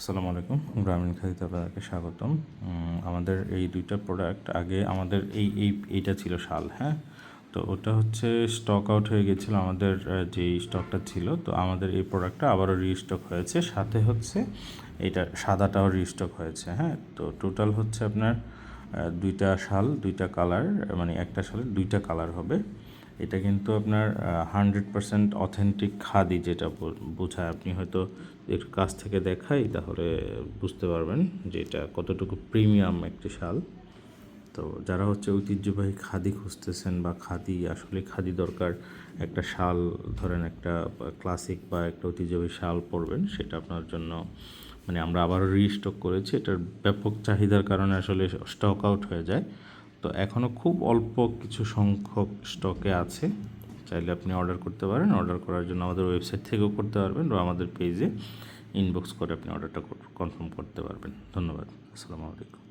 আসসালামু আলাইকুম, গ্রামীণ খাদিতে আপনাদেরকে স্বাগতম। আমাদের এই দুইটা প্রোডাক্ট আগে আমাদের এই এই, এইটা ছিল শাল হ্যাঁ? তো ওটা হচ্ছে স্টক আউট হয়ে গেছিল আমাদের যেই স্টকটা ছিল। তো আমাদের এই প্রোডাক্টটা আবারও রিস্টক হয়েছে, সাথে হচ্ছে এইটা সাদাটাও রিস্টক হয়েছে হ্যাঁ? তো টোটাল হচ্ছে আপনার দুইটা শাল, দুইটা কালার মানে একটা শালের দুইটা কালার হবে। এটা কিন্তু আপনার হান্ড্রেড পার্সেন্ট অথেন্টিক খাদি যেটা বোঝায়। আপনি হয়তো একটু কাছ থেকে দেখাই, তাহলে বুঝতে পারবেন যে এটা কতটুকু প্রিমিয়াম একটি শাল। তো যারা হচ্ছে ঐতিহ্যবাহী খাদি খুঁজতেছেন বা খাদি, আসলে খাদি দরকার একটা শাল, ধরেন একটা ক্লাসিক বা একটা ঐতিহ্যবাহী শাল পরবেন, সেটা আপনার জন্য মানে আমরা আবারও রিস্টক করেছি। এটার ব্যাপক চাহিদার কারণে আসলে স্টক আউট হয়ে যায়। তো এখনও খুব অল্প কিছু সংখ্যক স্টকে আছে। চাইলে আপনি অর্ডার করতে পারেন। অর্ডার করার জন্য আমাদের ওয়েবসাইট থেকেও করতে পারবেন বা আমাদের পেজে ইনবক্স করে আপনি অর্ডারটা কনফার্ম করতে পারবেন। ধন্যবাদ। আসসালামু আলাইকুম।